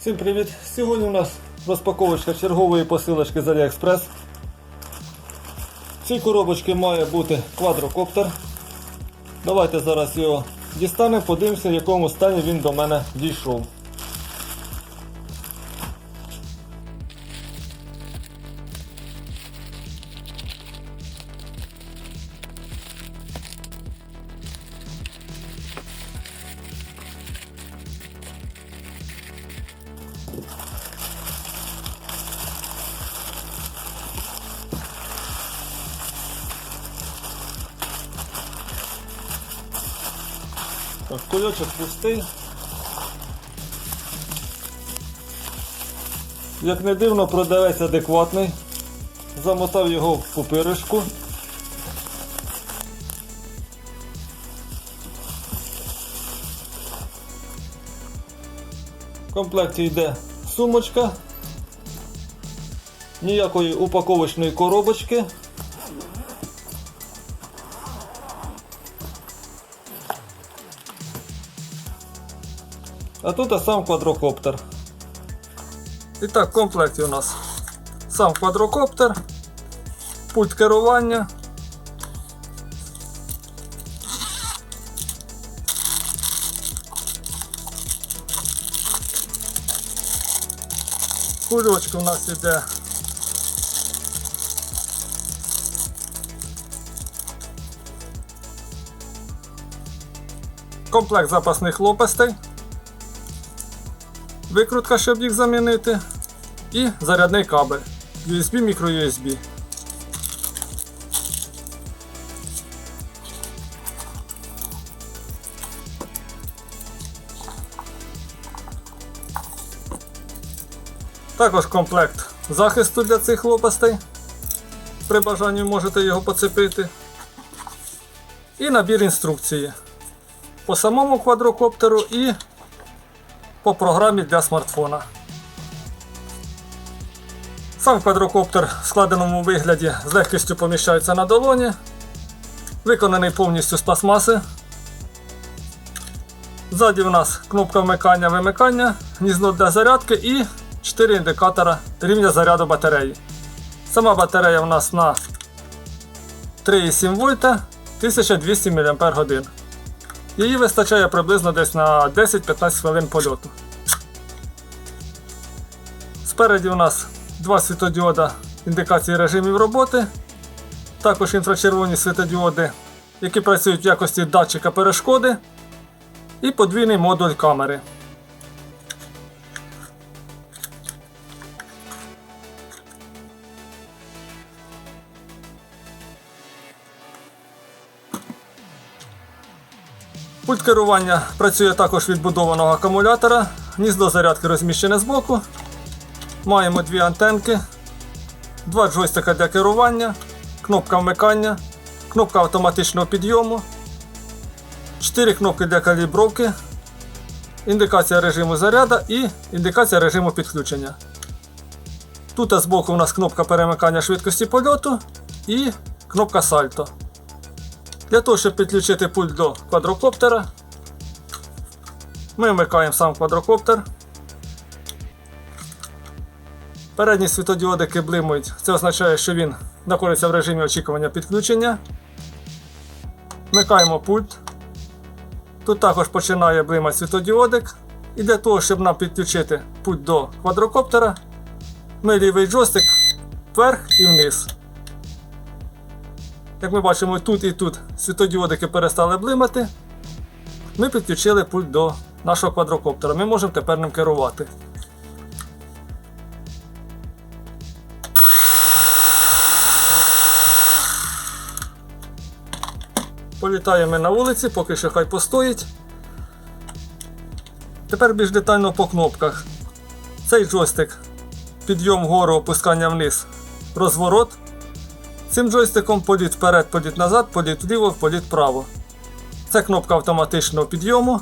Всім привіт! Сьогодні у нас розпаковочка чергової посилочки з AliExpress. В цій коробочці має бути квадрокоптер. Давайте зараз його дістанемо, подивимося, в якому стані він до мене дійшов. Так, кульочок пустий. Як не дивно, продавець адекватний. Замотав його в пупиришку. В комплекті йде сумочка, ніякої упаковочної коробочки. А тут сам квадрокоптер. І так, в комплекті у нас сам квадрокоптер, пульт керування. Кульочок у нас іде. Комплект запасних лопастей Викрутка, щоб їх замінити, і зарядний кабель USB, microUSB. Також комплект захисту для цих лопастей. При бажанні можете його поцепити. І набір інструкції по самому квадрокоптеру і по програмі для смартфона. Сам квадрокоптер в складеному вигляді з легкістю поміщається на долоні, виконаний повністю з пластмаси. Ззаді в нас кнопка вмикання-вимикання, гніздо для зарядки і 4 індикатора рівня заряду батареї. Сама батарея у нас на 3,7 вольта 1200 мАч. Її вистачає приблизно десь на 10-15 хвилин польоту. Спереді у нас два світодіода індикації режимів роботи, також інфрачервоні світодіоди, які працюють в якості датчика перешкоди, і подвійний модуль камери. Пульт керування працює також від будованого акумулятора, гніздо зарядки розміщене збоку. Маємо дві антенки, два джойстика для керування, кнопка вмикання, кнопка автоматичного підйому, 4 кнопки для калібровки, індикація режиму заряду і індикація режиму підключення. Тут збоку у нас кнопка перемикання швидкості польоту і кнопка сальто. Для того, щоб підключити пульт до квадрокоптера, ми вмикаємо сам квадрокоптер. Передні світодіодики блимають, це означає, що він знаходиться в режимі очікування підключення. Вмикаємо пульт. Тут також починає блимати світодіодик. І для того, щоб нам підключити пульт до квадрокоптера, ми лівий джойстик вверх і вниз. Як ми бачимо, тут і тут світодіодики перестали блимати. Ми підключили пульт до нашого квадрокоптера. Ми можемо тепер ним керувати. Політаємо на вулиці, поки що хай постоїть. Тепер більш детально по кнопках. Цей джойстик підйом вгору, опускання вниз, розворот. Цим джойстиком політ вперед, політ назад, політ вліво, політ вправо. Це кнопка автоматичного підйому.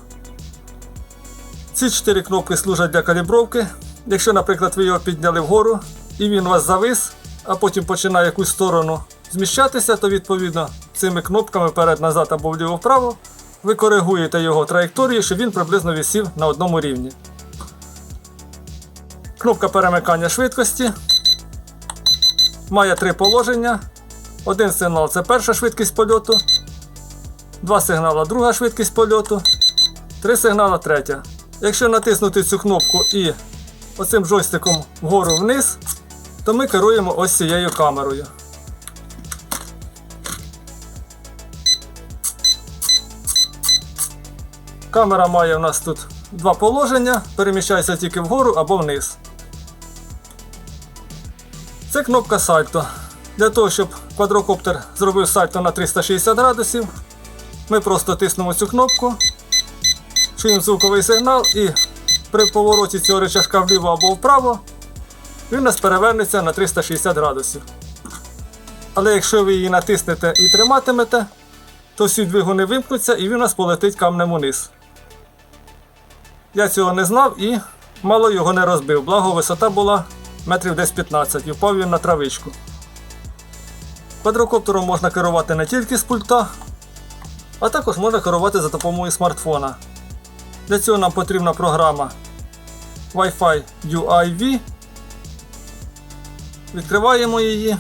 Ці чотири кнопки служать для калібровки. Якщо, наприклад, ви його підняли вгору і він у вас завис, а потім починає якусь сторону зміщатися, то відповідно цими кнопками вперед-назад або вліво-вправо ви коригуєте його траєкторію, щоб він приблизно висів на одному рівні. Кнопка перемикання швидкості. Має три положення. Один сигнал це перша швидкість польоту. Два сигнала друга швидкість польоту. Три сигнала третя. Якщо натиснути цю кнопку і оцим джойстиком вгору вниз, то ми керуємо ось цією камерою. Камера має у нас тут два положення, переміщається тільки вгору або вниз. Це кнопка сальто. Для того, щоб квадрокоптер зробив сальто на 360 градусів, ми просто тиснемо цю кнопку, чуємо звуковий сигнал і при повороті цього рычажка вліво або вправо він у нас перевернеться на 360 градусів. Але якщо ви її натиснете і триматимете, то всі двигуни вимкнуться і він у нас полетить камнем униз. Я цього не знав і мало його не розбив. Благо висота була метрів десь 15 і впав він на травичку. Квадрокоптером можна керувати не тільки з пульта, а також можна керувати за допомогою смартфона. Для цього нам потрібна програма Wi-Fi UIV. Відкриваємо її.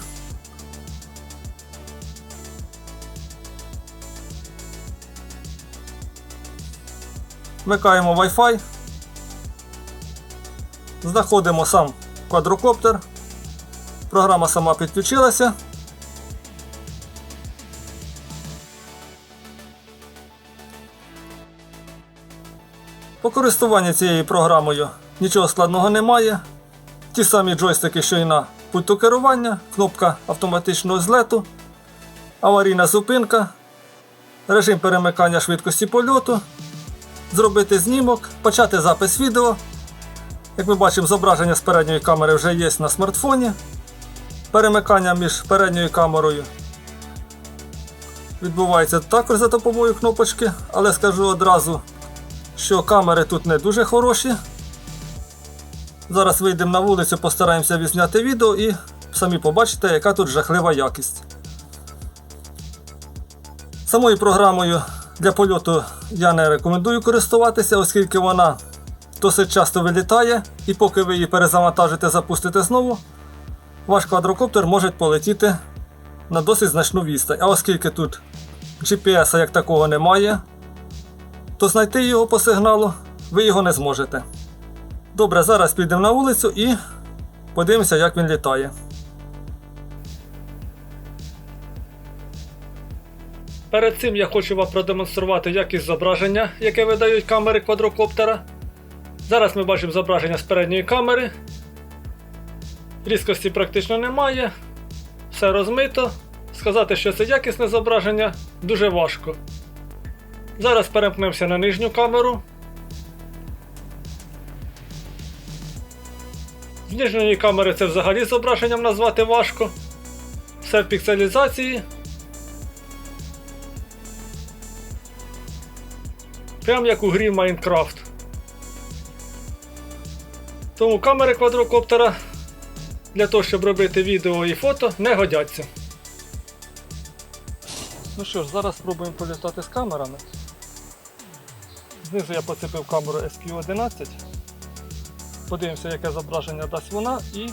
Вмикаємо Wi-Fi. Знаходимо сам квадрокоптер. Програма сама підключилася. По користуванню цією програмою нічого складного немає. Ті самі джойстики, що і на пульту керування, кнопка автоматичного злету, аварійна зупинка, режим перемикання швидкості польоту, зробити знімок, почати запис відео. Як ми бачимо, зображення з передньої камери вже є на смартфоні. Перемикання між передньою камерою відбувається також за допомогою кнопочки, але скажу одразу, що камери тут не дуже хороші. Зараз вийдемо на вулицю, постараємося відзняти відео і самі побачите, яка тут жахлива якість. Самою програмою для польоту я не рекомендую користуватися, оскільки вона досить часто вилітає, і поки ви її перезавантажите, запустите знову, ваш квадрокоптер може полетіти на досить значну відстань. А оскільки тут GPS як такого немає, то знайти його по сигналу ви його не зможете. Добре, зараз підемо на вулицю і подивимося, як він літає. Перед цим я хочу вам продемонструвати якість зображення, яке видають камери квадрокоптера. Зараз ми бачимо зображення з передньої камери. Різкості практично немає. Все розмито. Сказати, що це якісне зображення, дуже важко. Зараз перемкнемося на нижню камеру. З нижньої камери це взагалі зображенням назвати важко. Все в пікселізації. Прям як у грі Майнкрафт. Тому камери квадрокоптера для того, щоб робити відео і фото, не годяться. Ну що ж, зараз спробуємо політати з камерами. Знизу я поцепив камеру SQ11. Подивимося, яке зображення дасть вона і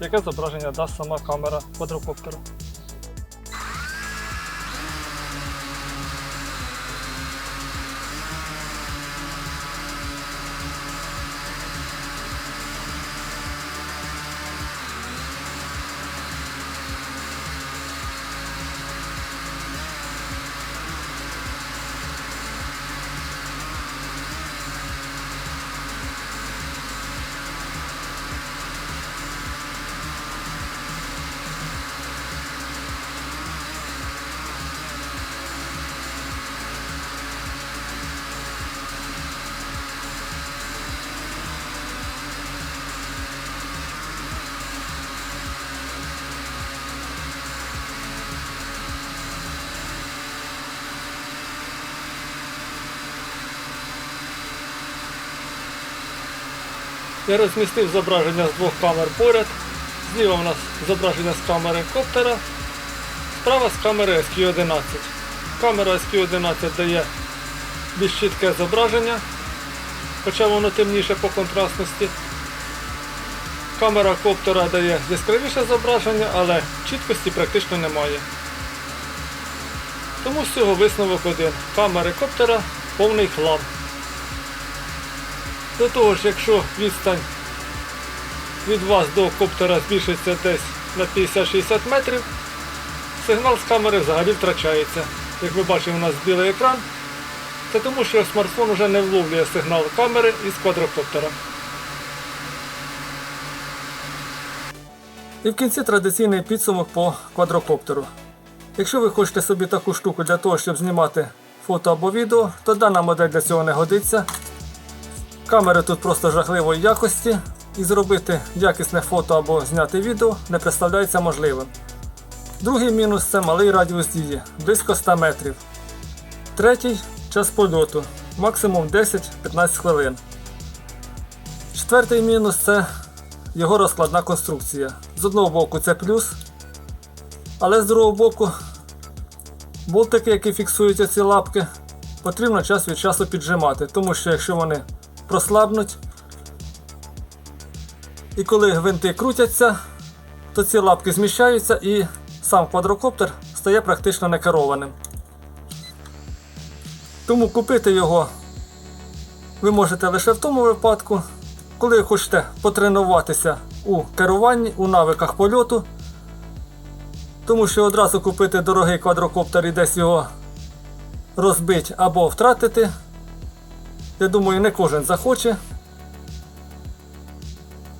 яке зображення дасть сама камера квадрокоптеру. Я розмістив зображення з двох камер поряд. Зліва у нас зображення з камери коптера, справа з камери SQ11. Камера SQ11 дає більш чітке зображення, хоча воно темніше по контрастності. Камера коптера дає яскравіше зображення, але чіткості практично немає. Тому з цього висновок один. Камери коптера повний хлам. До того ж, якщо відстань від вас до коптера збільшиться десь на 50-60 метрів, сигнал з камери взагалі втрачається. Як ви бачите, у нас білий екран. Це тому, що смартфон вже не вловлює сигнал камери із квадрокоптера. І в кінці традиційний підсумок по квадрокоптеру. Якщо ви хочете собі таку штуку для того, щоб знімати фото або відео, то дана модель для цього не годиться. Камери тут просто жахливої якості, і зробити якісне фото або зняти відео не представляється можливим. Другий мінус це малий радіус дії, близько 100 метрів. Третій час польоту, максимум 10-15 хвилин. Четвертий мінус це його розкладна конструкція. З одного боку це плюс, але з другого боку болтики, які фіксують ці лапки, потрібно час від часу піджимати, тому що якщо вони прослабнуть, і коли гвинти крутяться, то ці лапки зміщаються і сам квадрокоптер стає практично некерованим. Тому купити його ви можете лише в тому випадку, коли хочете потренуватися у керуванні, у навиках польоту. Тому що одразу купити дорогий квадрокоптер і десь його розбити або втратити, я думаю, не кожен захоче.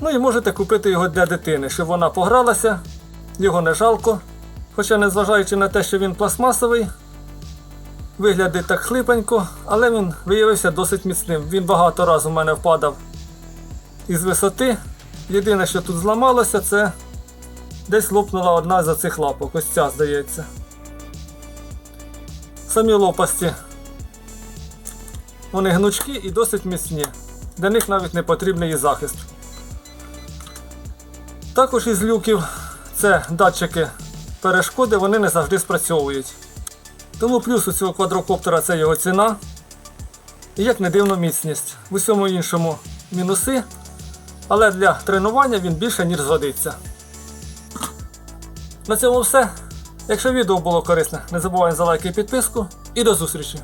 Ну і можете купити його для дитини, щоб вона погралася, його не жалко. Хоча, незважаючи на те, що він пластмасовий, виглядить так хлипенько, але він виявився досить міцним. Він багато разів у мене впадав із висоти. Єдине, що тут зламалося, це десь лопнула одна з цих лапок. Ось ця, здається. Самі лопасті. Вони гнучкі і досить міцні. Для них навіть не потрібний і захист. Також із люків це датчики перешкоди, вони не завжди спрацьовують. Тому плюс у цього квадрокоптера це його ціна. І як не дивно міцність. В усьому іншому мінуси. Але для тренування він більше ніж згодиться. На цьому все. Якщо відео було корисне, не забувай за лайк і підписку. І до зустрічі!